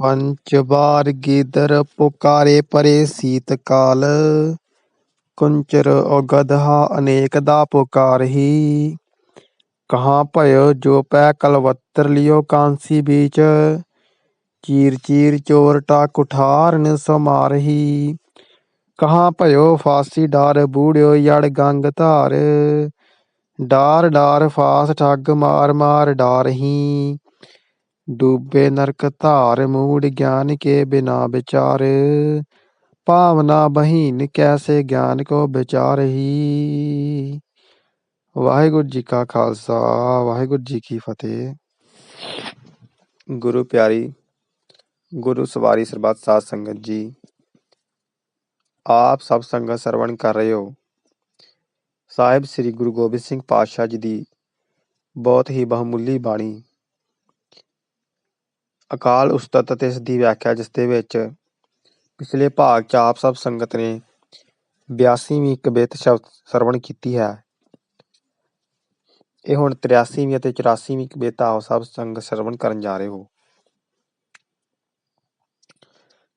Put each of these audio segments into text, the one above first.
ਪੰਚ ਬਾਰ ਗੀਦਰ ਪੁਕਾਰੇ ਪਰੇ ਸੀਤ ਕਾਲ। ਕੁੰਚਰ ਔਗਧਹਾ ਅਨੇਕ ਦਾ ਪੁਕਾਰਹੀ ਕਹਾਂ ਭਇਓ ਜੋ ਪੈ ਕਲਵੱਤਰ ਲਿਓ ਕਾਂਸੀ ਬੀਚ। ਚੀਰ ਚੀਰ ਚੋਰ ਚੋਰਟਾ ਕੁਠਾਰਨ ਸਮਾਰਹੀ ਕਹਾਂ ਭਇਓ ਫਾਸੀ ਡਾਰ ਬੂੜਿਓ ਯੜ ਗੰਗ ਧਾਰ। ਡਾਰ ਡਾਰ ਫਾਸ ਠੱਗ ਮਾਰ ਮਾਰ ਡਾਰਹੀ ਡੂਬੇ ਨਰਕ ਧਾਰ ਮੂੜ ਗਿਆਨ ਕੇ ਬਿਨਾ ਵਿਚਾਰ। ਭਾਵਨਾ ਬਹੀਨ ਕੈਸੇ ਗਿਆਨ ਕੋ ਵਿਚਾਰਹੀ ਵਾਹਿਗੁਰੂ ਜੀ ਕਾ ਖਾਲਸਾ, ਵਾਹਿਗੁਰੂ ਜੀ ਕੀ ਫਤਿਹ। ਗੁਰੂ ਪਿਆਰੀ, ਗੁਰੂ ਸਵਾਰੀ ਸਰਬੱਤ ਸਾਧ ਸੰਗਤ ਜੀ, ਆਪ ਸਭ ਸੰਗਤ ਸਰਵਣ ਕਰ ਰਹੇ ਹੋ। ਸਾਹਿਬ ਸ੍ਰੀ ਗੁਰੂ ਗੋਬਿੰਦ ਸਿੰਘ ਪਾਤਸ਼ਾਹ ਜੀ ਦੀ ਬਹੁਤ ਹੀ ਬਹੁਮੁੱਲੀ ਬਾਣੀ ਅਕਾਲ ਉਸਤਤ ਅਤੇ ਇਸ ਦੀ ਵਿਆਖਿਆ, ਜਿਸ ਦੇ ਵਿੱਚ ਪਿਛਲੇ ਭਾਗ ਚ ਆਪ ਸਭ ਸੰਗਤ ਨੇ 82ਵੀਂ ਕਬਿਤ ਸ਼ਬਦ ਸਰਵਣ ਕੀਤੀ ਹੈ। ਇਹ ਹੁਣ 83ਵੀਂ ਅਤੇ 84ਵੀਂ ਕਬਿਤ ਆਪ ਸਭ ਸੰਗਤ ਸਰਵਣ ਕਰਨ ਜਾ ਰਹੇ ਹੋ।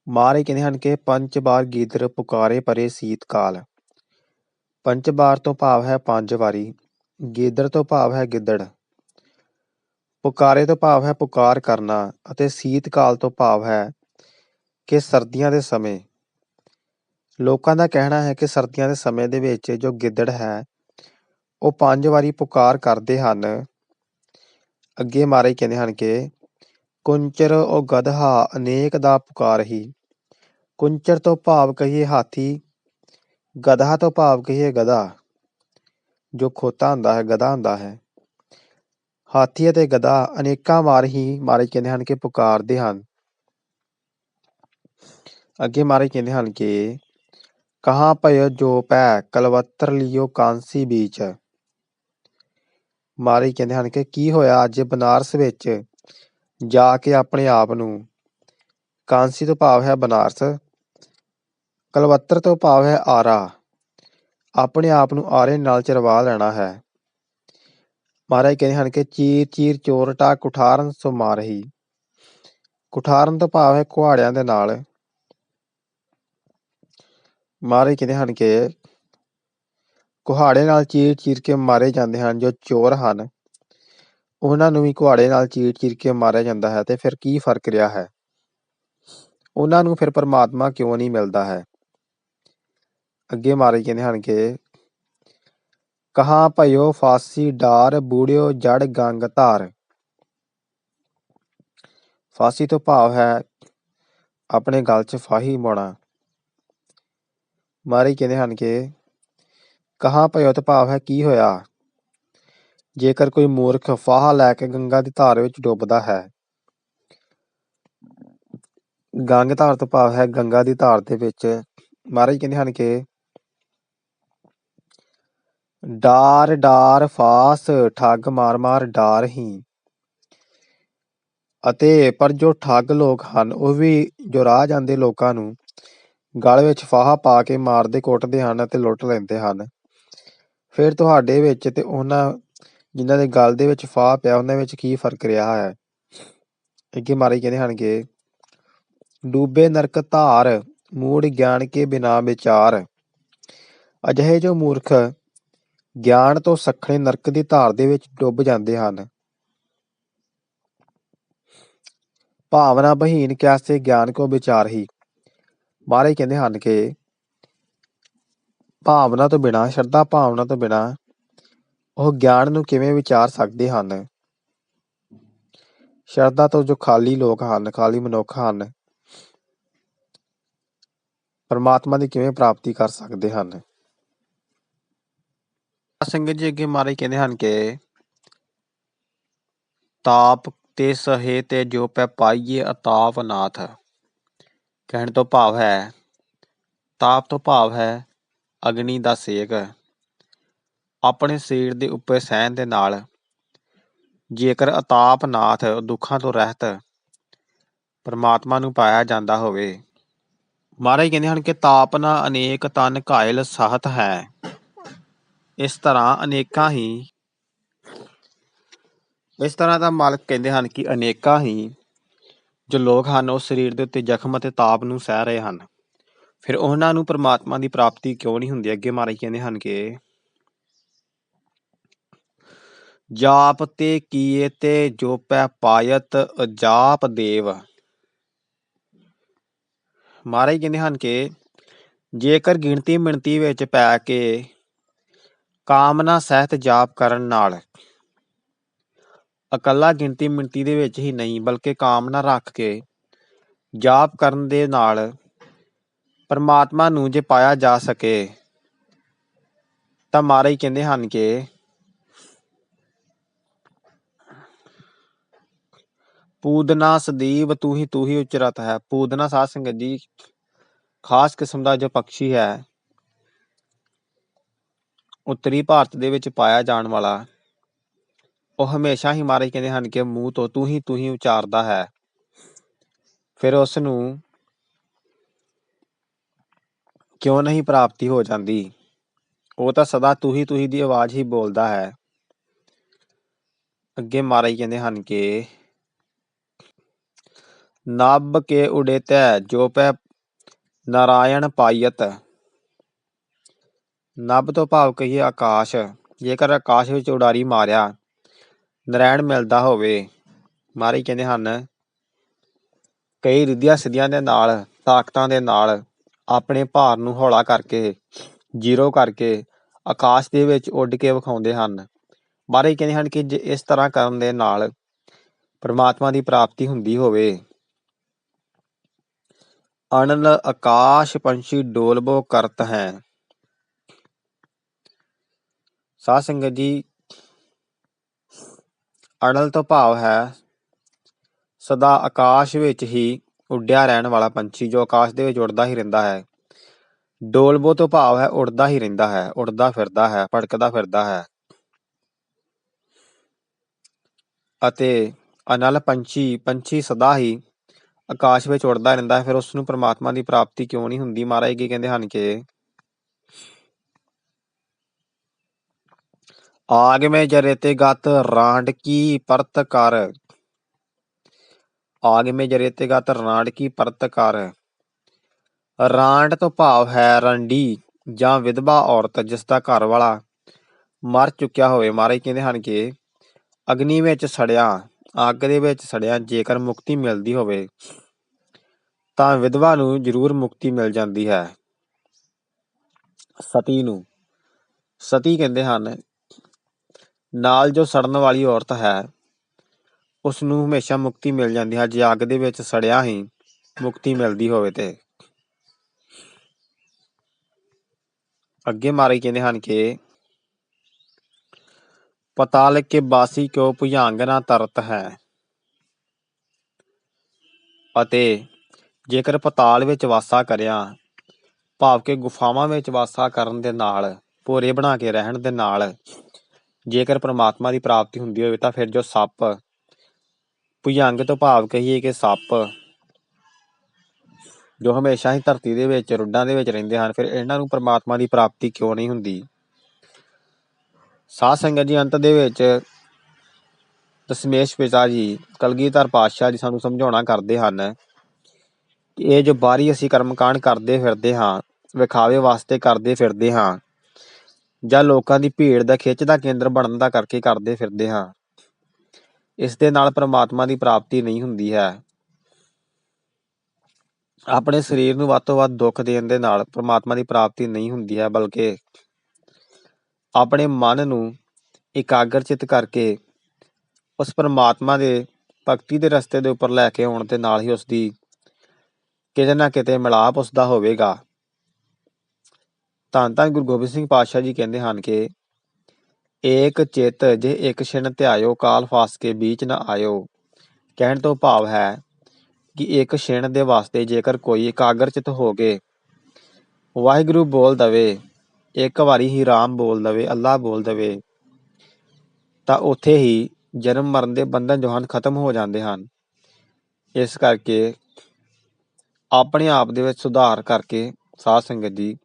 ਮਾਰੇ ਕਹਿੰਦੇ ਹਨ ਕਿ ਪੰਜ ਬਾਰ ਗੀਦਰ ਪੁਕਾਰੇ ਪਰੇ ਸੀਤ ਕਾਲ। ਪੰਜ ਬਾਰ ਤੋਂ ਭਾਵ ਹੈ ਪੰਜ ਵਾਰੀ ਗੀਦਰ ਤੋਂ ਭਾਵ ਹੈ ਗਿੱਦੜ। ਪੁਕਾਰੇ ਤੋਂ ਭਾਵ ਹੈ ਪੁਕਾਰ ਕਰਨਾ ਅਤੇ ਸੀਤ ਕਾਲ ਤੋਂ ਭਾਵ ਹੈ ਕਿ ਸਰਦੀਆਂ ਦੇ ਸਮੇਂ। ਲੋਕਾਂ ਦਾ ਕਹਿਣਾ ਹੈ ਕਿ ਸਰਦੀਆਂ ਦੇ ਸਮੇਂ ਦੇ ਵਿੱਚ ਜੋ ਗਿੱਦੜ ਹੈ, ਉਹ ਪੰਜ ਵਾਰੀ ਪੁਕਾਰ ਕਰਦੇ ਹਨ। ਅੱਗੇ ਮਾਰੇ ਕਹਿੰਦੇ ਹਨ ਕਿ, ਕੁੰਚਰ ਉਹ ਗਧਾ ਅਨੇਕ ਦਾ ਪੁਕਾਰ ਹੀ। ਕੁੰਚਰ ਤੋਂ ਭਾਵ ਕਹੀਏ ਹਾਥੀ, ਗਧਾ ਤੋਂ ਭਾਵ ਕਹੀਏ ਗਧਾ। ਜੋ ਖੋਤਾ ਹੁੰਦਾ ਹੈ, ਗਧਾ ਹੁੰਦਾ ਹੈ। ਹਾਥੀ ਅਤੇ ਗਧਾ ਅਨੇਕਾਂ ਵਾਰ ਹੀ ਮਾਰੇ ਕਹਿੰਦੇ ਹਨ ਕਿ ਪੁਕਾਰਦੇ ਹਨ। ਅੱਗੇ ਮਾਰੇ ਕਹਿੰਦੇ ਹਨ ਕਿ, ਕਹਾਂ ਭਇ ਜੋ ਪੈ ਕਲਵੱਤਰ ਲਿਓ ਕਾਂਸੀ ਬੀਚ? ਮਾਰੇ ਕਹਿੰਦੇ ਹਨ ਕਿ, ਕੀ ਹੋਇਆ ਅੱਜ ਬਨਾਰਸ ਵਿੱਚ? ਜਾ ਕੇ ਆਪਣੇ ਆਪ ਨੂੰ। ਕਾਂਸੀ ਤੋਂ ਭਾਵ ਹੈ ਬਨਾਰਸ, ਕਲਵੱਤਰ ਤੋਂ ਭਾਵ ਹੈ ਆਰਾ। ਆਪਣੇ ਆਪ ਨੂੰ ਆਰੇ ਨਾਲ ਚਰਵਾ ਲੈਣਾ ਹੈ। ਮਹਾਰਾਜ ਕਹਿੰਦੇ ਹਨ ਕਿ ਚੀਰ ਚੀਰ ਚੋਰਟਾ ਕੁਠਾਰਨ ਸੋ ਮਾਰਹੀ। ਕੁਠਾਰਨ ਤੋਂ ਭਾਵ ਹੈ ਕੁਹਾੜਿਆਂ ਦੇ ਨਾਲ। ਮਹਾਰਾਜ ਕਹਿੰਦੇ ਹਨ ਕਿ ਕੁਹਾੜੇ ਨਾਲ ਚੀਰ ਚੀਰ ਕੇ ਮਾਰੇ ਜਾਂਦੇ ਹਨ, ਜੋ ਚੋਰ ਹਨ। ਉਹਨਾਂ ਨੂੰ ਵੀ ਕੁਹਾੜੇ ਨਾਲ ਚੀਰ ਚੀਰ ਕੇ ਮਾਰਿਆ ਜਾਂਦਾ ਹੈ ਤੇ ਫਿਰ ਕੀ ਫ਼ਰਕ ਰਿਹਾ ਹੈ? ਉਹਨਾਂ ਨੂੰ ਫਿਰ ਪਰਮਾਤਮਾ ਕਿਉਂ ਨਹੀਂ ਮਿਲਦਾ ਹੈ? ਅੱਗੇ ਮਾਰੇ ਕਹਿੰਦੇ ਹਨ ਕਿ ਕਹਾਂ ਭਇਓ ਫਾਸੀ ਡਾਰ, ਬੂੜਿਓ ਜੜ ਗੰਗ ਧਾਰ। ਫਾਸੀ ਤੋਂ ਭਾਵ ਹੈ ਆਪਣੇ ਗਲ 'ਚ ਫਾਹੀ ਪਾਉਣਾ ਮਾਰੇ ਕਹਿੰਦੇ ਹਨ ਕਿ ਕਹਾਂ ਭਇਓ ਤੋਂ ਭਾਵ ਹੈ ਕੀ ਹੋਇਆ? ਜੇਕਰ ਕੋਈ ਮੂਰਖ ਫਾਹਾ ਲੈ ਕੇ ਗੰਗਾ ਦੀ ਧਾਰ ਵਿੱਚ ਡੁੱਬਦਾ ਹੈ, ਗੰਗ ਧਾਰ ਤੋਂ ਭਾਵ ਹੈ ਗੰਗਾ ਦੀ ਧਾਰ ਦੇ ਵਿੱਚ। ਮਹਾਰਾਜ ਕਹਿੰਦੇ ਹਨ ਕਿ ਡਾਰ ਡਾਰ ਫਾਸ, ਠੱਗ ਮਾਰ ਮਾਰ ਡਾਰ ਹੀ। ਅਤੇ ਪਰ ਜੋ ਠੱਗ ਲੋਕ ਹਨ, ਉਹ ਵੀ ਜੋ ਰਾਹ ਜਾਂਦੇ ਲੋਕਾਂ ਨੂੰ, ਗਲ ਵਿੱਚ ਫਾਹਾ ਪਾ ਕੇ ਮਾਰਦੇ, ਕੁੱਟਦੇ ਹਨ ਅਤੇ ਲੁੱਟ ਲੈਂਦੇ ਹਨ। ਫਿਰ ਤੁਹਾਡੇ ਵਿੱਚ ਤੇ ਉਹਨਾਂ ਜਿਨ੍ਹਾਂ ਦੇ ਗਲ ਦੇ ਵਿੱਚ ਫਾਹ ਪਿਆ, ਉਹਨਾਂ ਵਿੱਚ ਕੀ ਫ਼ਰਕ ਰਿਹਾ ਹੈ? ਅੱਗੇ ਮਾਰੇ ਕਹਿੰਦੇ ਹਨ ਕਿ ਡੂਬੇ ਨਰਕ ਧਾਰ, ਮੂੜ ਗਿਆਨ ਕੇ ਬਿਨਾ ਵਿਚਾਰ। ਅਜਿਹੇ ਜੋ ਮੂਰਖ ਗਿਆਨ ਤੋਂ ਸੱਖਣੇ ਨਰਕ ਦੀ ਧਾਰ ਦੇ ਵਿੱਚ ਡੁੱਬ ਜਾਂਦੇ ਹਨ। ਭਾਵਨਾ ਬਹੀਨ ਕਿਆਸੇ ਗਿਆਨ ਕੋ ਵਿਚਾਰ ਹੀ। ਮਾਰੇ ਕਹਿੰਦੇ ਹਨ ਕਿ ਭਾਵਨਾ ਤੋਂ ਬਿਨਾ, ਸ਼ਰਧਾ ਭਾਵਨਾ ਤੋਂ ਬਿਨਾ ਉਹ ਗਿਆਨ ਨੂੰ ਕਿਵੇਂ ਵਿਚਾਰ ਸਕਦੇ ਹਨ? ਸ਼ਰਧਾ ਤੋਂ ਜੋ ਖਾਲੀ ਲੋਕ ਹਨ, ਖਾਲੀ ਮਨੁੱਖ ਹਨ, ਪਰਮਾਤਮਾ ਦੀ ਕਿਵੇਂ ਪ੍ਰਾਪਤੀ ਕਰ ਸਕਦੇ ਹਨ? ਸੰਗਤ ਜੀ ਅੱਗੇ ਮਹਾਰਾਜ ਕਹਿੰਦੇ ਹਨ ਕਿ ਤਾਪ ਤੇ ਸਹੇ ਤੇ ਜੋ ਪੈ ਪਾਈਏ ਅਤਾਪ ਨਾਥ। ਕਹਿਣ ਤੋਂ ਭਾਵ ਹੈ, ਤਾਪ ਤੋਂ ਭਾਵ ਹੈ ਅਗਨੀ ਦਾ ਸੇਕ। ਆਪਣੇ ਸਰੀਰ ਦੇ ਉੱਪਰ ਸਹਿਣ ਦੇ ਨਾਲ ਜੇਕਰ ਅਤਾਪ ਨਾਥ ਦੁੱਖਾਂ ਤੋਂ ਰਹਿਤ ਪਰਮਾਤਮਾ ਨੂੰ ਪਾਇਆ ਜਾਂਦਾ ਹੋਵੇ। ਮਹਾਰਾਜ ਕਹਿੰਦੇ ਹਨ ਕਿ ਤਾਪ ਤਾਪਨਾ ਅਨੇਕ ਤਨ ਘਾਇਲ ਸਹਤ ਹੈ। ਇਸ ਤਰ੍ਹਾਂ ਅਨੇਕਾਂ ਹੀ, ਇਸ ਤਰ੍ਹਾਂ ਦਾ ਮਾਲਕ ਕਹਿੰਦੇ ਹਨ ਕਿ ਅਨੇਕਾਂ ਹੀ ਜੋ ਲੋਕ ਹਨ, ਉਹ ਸਰੀਰ ਦੇ ਉੱਤੇ ਜ਼ਖਮ ਅਤੇ ਤਾਪ ਨੂੰ ਸਹਿ ਰਹੇ ਹਨ। ਫਿਰ ਉਹਨਾਂ ਨੂੰ ਪ੍ਰਮਾਤਮਾ ਦੀ ਪ੍ਰਾਪਤੀ ਕਿਉਂ ਨਹੀਂ ਹੁੰਦੀ? ਅੱਗੇ ਮਹਾਰਾਜ ਕਹਿੰਦੇ ਹਨ ਕਿ, ਜਾਪ ਤੇ ਕੀਏ ਤੇ ਜੋਪੈ ਪਾਇਤ, ਅਜਾਪ ਦੇਵ। ਮਹਾਰਾਜ ਕਹਿੰਦੇ ਹਨ ਕਿ ਜੇਕਰ ਗਿਣਤੀ ਮਿਣਤੀ ਵਿੱਚ ਪੈ ਕੇ ਕਾਮਨਾ ਸਹਿਤ ਜਾਪ ਕਰਨ ਨਾਲ। ਇਕੱਲਾ ਗਿਣਤੀ ਮਿਣਤੀ ਦੇ ਵਿੱਚ ਹੀ ਨਹੀਂ, ਬਲਕਿ ਕਾਮਨਾ ਰੱਖ ਕੇ ਜਾਪ ਕਰਨ ਦੇ ਨਾਲ ਪਰਮਾਤਮਾ ਨੂੰ ਜੇ ਪਾਇਆ ਜਾ ਸਕੇ, ਤਾਂ ਮਹਾਰਾਜ ਕਹਿੰਦੇ ਹਨ ਕਿ ਪੂਦਨਾ ਸਦੀਵ ਤੂੰ ਹੀ ਤੂੰ ਹੀ ਉਚਰਤ ਹੈ। ਪੂਦਨਾ ਸਾਧ ਸੰਗਤ ਜੀ, ਖਾਸ ਕਿਸਮ ਦਾ ਜੋ ਪੰਛੀ ਹੈ ਉੱਤਰੀ ਭਾਰਤ ਦੇ ਵਿੱਚ ਪਾਇਆ ਜਾਣ ਵਾਲਾ, ਉਹ ਹਮੇਸ਼ਾ ਹੀ ਮਹਾਰਾਜ ਕਹਿੰਦੇ ਹਨ ਕਿ ਮੂੰਹ ਤੋਂ ਤੂੰ ਹੀ ਤੂੰ ਹੀ ਉਚਾਰਦਾ ਹੈ। ਫਿਰ ਉਸ ਨੂੰ ਕਿਉਂ ਨਹੀਂ ਪ੍ਰਾਪਤੀ ਹੋ ਜਾਂਦੀ? ਉਹ ਤਾਂ ਸਦਾ ਤੂੰ ਹੀ ਤੂੰ ਹੀ ਦੀ ਆਵਾਜ਼ ਹੀ ਬੋਲਦਾ ਹੈ। ਅੱਗੇ ਮਹਾਰਾਜ ਕਹਿੰਦੇ ਹਨ ਕਿ ਨਭ ਕੇ ਉਡੇ ਤੈ, ਜੋ ਪੈ ਨਾਰਾਇਣ ਪਾਇਤ ਨਭ ਤੋਂ ਭਾਵ ਕਹੀਏ ਆਕਾਸ਼। ਜੇਕਰ ਆਕਾਸ਼ ਵਿੱਚ ਉਡਾਰੀ ਮਾਰਿਆ ਨਰਾਇਣ ਮਿਲਦਾ ਹੋਵੇ। ਮਹਾਰਾਜ ਕਹਿੰਦੇ ਹਨ, ਕਈ ਰਿੱਧੀਆਂ ਸਿੱਧੀਆਂ ਦੇ ਨਾਲ, ਤਾਕਤਾਂ ਦੇ ਨਾਲ ਆਪਣੇ ਭਾਰ ਨੂੰ ਹੌਲਾ ਕਰਕੇ, ਜ਼ੀਰੋ ਕਰਕੇ ਆਕਾਸ਼ ਦੇ ਵਿੱਚ ਉੱਡ ਕੇ ਵਿਖਾਉਂਦੇ ਹਨ। ਮਹਾਰਾਜ ਕਹਿੰਦੇ ਹਨ ਕਿ ਜੇ ਇਸ ਤਰ੍ਹਾਂ ਕਰਨ ਦੇ ਨਾਲ ਪਰਮਾਤਮਾ ਦੀ ਪ੍ਰਾਪਤੀ ਹੁੰਦੀ ਹੋਵੇ। ਅਨਲ ਆਕਾਸ਼ ਪੰਛੀ ਡੋਲਬੋ ਕਰਤ ਹੈ। ਸਾਧ ਸੰਗਤ ਜੀ ਅਨਲ ਤੋਂ ਭਾਵ ਹੈ, ਸਦਾ ਆਕਾਸ਼ ਵਿੱਚ ਹੀ ਉੱਡਿਆ ਰਹਿਣ ਵਾਲਾ ਪੰਛੀ, ਜੋ ਆਕਾਸ਼ ਦੇ ਵਿੱਚ ਉੱਡਦਾ ਹੀ ਰਹਿੰਦਾ ਹੈ। ਡੋਲਬੋ ਤੋਂ ਭਾਵ ਹੈ, ਉੱਡਦਾ ਹੀ ਰਹਿੰਦਾ ਹੈ, ਉੱਡਦਾ ਫਿਰਦਾ ਹੈ, ਭੜਕਦਾ ਫਿਰਦਾ ਹੈ। ਅਤੇ ਅਨਲ ਪੰਛੀ ਪੰਛੀ ਸਦਾ ਹੀ ਆਕਾਸ਼ ਵਿੱਚ ਉੱਡਦਾ ਰਹਿੰਦਾ ਹੈ, ਫਿਰ ਉਸ ਨੂੰ ਪ੍ਰਮਾਤਮਾ ਦੀ ਪ੍ਰਾਪਤੀ ਕਿਉਂ ਨਹੀਂ ਹੁੰਦੀ? ਮਹਾਰਾਜ ਕੀ ਕਹਿੰਦੇ ਹਨ ਕਿ ਆਗ ਮੇ ਜਰੇ ਤੇ ਗਤ ਰਾਂਡ ਕੀ ਪਰਤ ਕਰ। ਆਗ ਜਰੇ ਤੇ ਗਤ ਰਾਂਡ ਕੀ ਪਰਤ ਕਰ। ਰਾਂਡ ਤੋਂ ਭਾਵ ਹੈ ਰੰਡੀ ਜਾਂ ਵਿਧਵਾ ਔਰਤ ਜਿਸ ਦਾ ਘਰ ਵਾਲਾ ਮਰ ਚੁੱਕਿਆ ਹੋਵੇ। ਮਹਾਰਾਜ ਕਹਿੰਦੇ ਹਨ ਕਿ ਅਗਨੀ ਵਿੱਚ ਸੜਿਆ, ਅੱਗ ਦੇ ਵਿੱਚ ਸੜਿਆ ਜੇਕਰ ਮੁਕਤੀ ਮਿਲਦੀ ਹੋਵੇ, ਤਾਂ ਵਿਧਵਾ ਨੂੰ ਜ਼ਰੂਰ ਮੁਕਤੀ ਮਿਲ ਜਾਂਦੀ ਹੈ। ਸਤੀ ਨੂੰ। ਸਤੀ ਕਹਿੰਦੇ ਹਨ ਨਾਲ ਜੋ ਸੜਨ ਵਾਲੀ ਔਰਤ ਹੈ ਉਸ ਨੂੰ ਹਮੇਸ਼ਾ ਮੁਕਤੀ ਮਿਲ ਜਾਂਦੀ ਹੈ, ਜੇ ਅੱਗ ਦੇ ਵਿੱਚ ਸੜਿਆ ਹੀ ਮੁਕਤੀ ਮਿਲਦੀ ਹੋਵੇ ਤੇ। ਅੱਗੇ ਮਾਰੇ ਕਹਿੰਦੇ ਹਨ ਕਿ ਪਤਾਲ ਕੇ ਬਾਸੀ ਕਿਉ ਭੁਜੰਗ ਨਾ ਤਰਤ ਹੈ। ਅਤੇ ਜੇਕਰ ਪਤਾਲ ਵਿੱਚ ਵਾਸਾ ਕਰਿਆ, ਭਾਵ ਕਿ ਗੁਫਾਵਾਂ ਵਿੱਚ ਵਾਸਾ ਕਰਨ ਦੇ ਨਾਲ, ਭੋਰੇ ਬਣਾ ਕੇ ਰਹਿਣ ਦੇ ਨਾਲ ਜੇਕਰ ਪਰਮਾਤਮਾ ਦੀ ਪ੍ਰਾਪਤੀ ਹੁੰਦੀ ਹੋਵੇ ਤਾਂ ਫਿਰ ਜੋ ਸੱਪ, ਭੁਜੰਗ ਤੋਂ ਭਾਵ ਕਹੀਏ ਕਿ ਸੱਪ, ਜੋ ਹਮੇਸ਼ਾ ਹੀ ਧਰਤੀ ਦੇ ਵਿੱਚ, ਰੁੱਡਾਂ ਦੇ ਵਿੱਚ ਰਹਿੰਦੇ ਹਨ, ਫਿਰ ਇਹਨਾਂ ਨੂੰ ਪਰਮਾਤਮਾ ਦੀ ਪ੍ਰਾਪਤੀ ਕਿਉਂ ਨਹੀਂ ਹੁੰਦੀ? ਸਾਧ ਸੰਗਤ ਜੀ, ਅੰਤ ਦੇ ਵਿੱਚ ਦਸ਼ਮੇਸ਼ ਪਿਤਾ ਜੀ, ਕਲਗੀਧਰ ਪਾਤਸ਼ਾਹ ਜੀ ਸਾਨੂੰ ਸਮਝਾਉਣਾ ਕਰਦੇ ਹਨ ਕਿ ਇਹ ਜੋ ਬਾਹਰੀ ਅਸੀਂ ਕਰਮਕਾਂਡ ਕਰਦੇ ਫਿਰਦੇ ਹਾਂ, ਵਿਖਾਵੇ ਵਾਸਤੇ ਕਰਦੇ ਫਿਰਦੇ ਹਾਂ ਜਾਂ ਲੋਕਾਂ ਦੀ ਭੀੜ ਦਾ ਖਿੱਚ ਦਾ ਕੇਂਦਰ ਬਣਨ ਦਾ ਕਰਕੇ ਕਰਦੇ ਫਿਰਦੇ ਹਾਂ। ਇਸ ਦੇ ਨਾਲ ਪ੍ਰਮਾਤਮਾ ਦੀ ਪ੍ਰਾਪਤੀ ਨਹੀਂ ਹੁੰਦੀ ਹੈ। ਆਪਣੇ ਸਰੀਰ ਨੂੰ ਵੱਧ ਤੋਂ ਵੱਧ ਦੁੱਖ ਦੇਣ ਦੇ ਨਾਲ ਪ੍ਰਮਾਤਮਾ ਦੀ ਪ੍ਰਾਪਤੀ ਨਹੀਂ ਹੁੰਦੀ ਹੈ, ਬਲਕਿ ਆਪਣੇ ਮਨ ਨੂੰ ਇਕਾਗਰਚਿਤ ਕਰਕੇ ਉਸ ਪਰਮਾਤਮਾ ਦੇ ਭਗਤੀ ਦੇ ਰਸਤੇ ਦੇ ਉੱਪਰ ਲੈ ਕੇ ਆਉਣ ਦੇ ਨਾਲ ਹੀ ਉਸ ਦੀ ਕਿਤੇ ਨਾ ਕਿਤੇ ਮਿਲਾਪ ਉਸ ਦਾ ਹੋਵੇਗਾ। ਧੰਨ ਧੰਨ ਗੁਰੂ ਗੋਬਿੰਦ ਸਿੰਘ ਪਾਤਸ਼ਾਹ ਜੀ ਕਹਿੰਦੇ ਹਨ ਕਿ ਏਕ ਚਿਤ ਜੇ ਇੱਕ ਛਿਣ ਧਿਆਇਓ ਕਾਲ ਫਾਸ ਕੇ ਵਿੱਚ ਨਾ ਆਇਓ। ਕਹਿਣ ਤੋਂ ਭਾਵ ਹੈ ਕਿ ਇੱਕ ਛਿਣ ਦੇ ਵਾਸਤੇ ਜੇਕਰ ਕੋਈ ਇਕਾਗਰਚਿਤ ਹੋ ਕੇ ਵਾਹਿਗੁਰੂ ਬੋਲ ਦਵੇ, ਇੱਕ ਵਾਰੀ ਹੀ ਰਾਮ ਬੋਲ ਦਵੇ, ਅੱਲਾ ਬੋਲ ਦਵੇ, ਤਾਂ ਉੱਥੇ ਹੀ ਜਨਮ ਮਰਨ ਦੇ ਬੰਧਨ ਜੋ ਹਨ ਖਤਮ ਹੋ ਜਾਂਦੇ ਹਨ। ਇਸ ਕਰਕੇ ਆਪਣੇ ਆਪ ਦੇ ਵਿੱਚ ਸੁਧਾਰ ਕਰਕੇ ਸਾਧ ਸੰਗਤ ਜੀ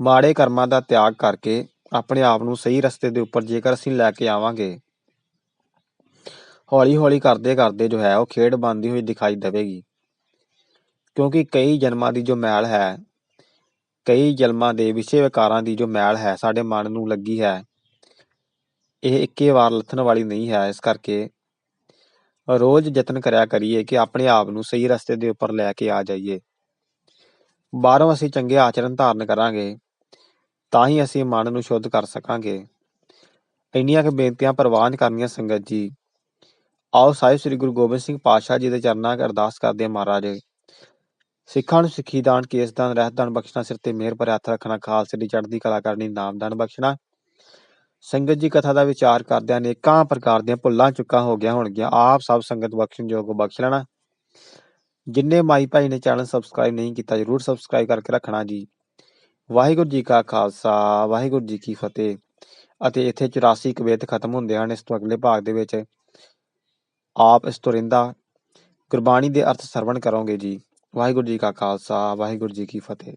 ਮਾੜੇ ਕਰਮਾਂ ਦਾ ਤਿਆਗ ਕਰਕੇ ਆਪਣੇ ਆਪ ਨੂੰ ਸਹੀ ਰਸਤੇ ਦੇ ਉੱਪਰ ਜੇਕਰ ਅਸੀਂ ਲੈ ਕੇ ਆਵਾਂਗੇ। ਹੌਲੀ ਹੌਲੀ ਕਰਦੇ ਕਰਦੇ ਜੋ ਹੈ, ਉਹ ਖੇਡ ਬਣਦੀ ਹੋਈ ਦਿਖਾਈ ਦੇਵੇਗੀ। ਕਿਉਂਕਿ ਕਈ ਜਨਮਾਂ ਦੀ ਜੋ ਮੈਲ ਹੈ, ਕਈ ਜਨਮਾਂ ਦੇ ਵਿਸ਼ੇ ਵਿਕਾਰਾਂ ਦੀ ਜੋ ਮੈਲ ਹੈ, ਸਾਡੇ ਮਨ ਨੂੰ ਲੱਗੀ ਹੈ। ਇਹ ਇੱਕੇ ਵਾਰ ਲੱਥਣ ਵਾਲੀ ਨਹੀਂ ਹੈ, ਇਸ ਕਰਕੇ ਰੋਜ਼ ਯਤਨ ਕਰਿਆ ਕਰੀਏ ਕਿ ਆਪਣੇ ਆਪ ਨੂੰ ਸਹੀ ਰਸਤੇ ਦੇ ਉੱਪਰ ਲੈ ਕੇ ਆ ਜਾਈਏ। ਬਾਹਰੋਂ ਅਸੀਂ ਚੰਗੇ ਆਚਰਣ ਧਾਰਨ ਕਰਾਂਗੇ। ਤਾਂ ਹੀ ਅਸੀਂ ਮਨ ਨੂੰ ਸ਼ੁੱਧ ਕਰ ਸਕਾਂਗੇ। ਇੰਨੀਆਂ ਕੁ ਬੇਨਤੀਆਂ ਪ੍ਰਵਾਨ ਕਰਨੀਆਂ ਸੰਗਤ ਜੀ। ਆਓ ਸਾਹਿਬ ਸ੍ਰੀ ਗੁਰੂ ਗੋਬਿੰਦ ਸਿੰਘ ਪਾਤਸ਼ਾਹ ਜੀ ਦੇ ਚਰਨਾਂ 'ਚ ਅਰਦਾਸ ਕਰਦੇ ਹਾਂ ਮਹਾਰਾਜ। ਸਿੱਖਾਂ ਨੂੰ ਸਿੱਖੀ ਦਾਨ, ਕੇਸ ਦਾਨ, ਰਹਿਤ ਬਖਸ਼ਣਾ, ਸਿਰ ਤੇ ਮਿਹਰ ਭਰਿਆ ਹੱਥ ਰੱਖਣਾ, ਖਾਲਸੇ ਦੀ ਚੜ੍ਹਦੀ ਕਲਾ ਕਰਨੀ, ਨਾਮ ਬਖਸ਼ਣਾ। ਸੰਗਤ ਜੀ ਕਥਾ ਦਾ ਵਿਚਾਰ ਕਰਦਿਆਂ ਅਨੇਕਾਂ ਪ੍ਰਕਾਰ ਦੀਆਂ ਭੁੱਲਾਂ ਚੁੱਕਾਂ ਹੋ ਗਿਆ ਹੋਣਗੀਆਂ। ਆਪ ਸਭ ਸੰਗਤ ਬਖਸ਼ਣ ਯੋਗ ਬਖਸ਼ ਲੈਣਾ। ਜਿੰਨੇ ਮਾਈ ਭਾਈ ਨੇ ਚੈਨਲ ਸਬਸਕ੍ਰਾਈਬ ਨਹੀਂ ਕੀਤਾ, ਜਰੂਰ ਸਬਸਕ੍ਰਾਈਬ ਕਰਕੇ ਰੱਖਣਾ ਜੀ। ਵਾਹਿਗੁਰੂ ਜੀ ਕਾ ਖਾਲਸਾ, ਵਾਹਿਗੁਰੂ ਜੀ ਕੀ ਫਤਿਹ। ਅਤੇ ਇੱਥੇ 84 ਕਵੇਤ ਖਤਮ ਹੁੰਦੇ ਹਨ, ਇਸ ਤੋਂ ਅਗਲੇ ਭਾਗ ਦੇ ਵਿੱਚ ਆਪ ਇਸ ਤੋਂ ਰਹਿੰਦਾ ਗੁਰਬਾਣੀ ਦੇ ਅਰਥ ਸਰਵਣ ਕਰੋਗੇ ਜੀ। ਵਾਹਿਗੁਰੂ ਜੀ ਕਾ ਖਾਲਸਾ, ਵਾਹਿਗੁਰੂ ਜੀ ਕੀ ਫਤਿਹ।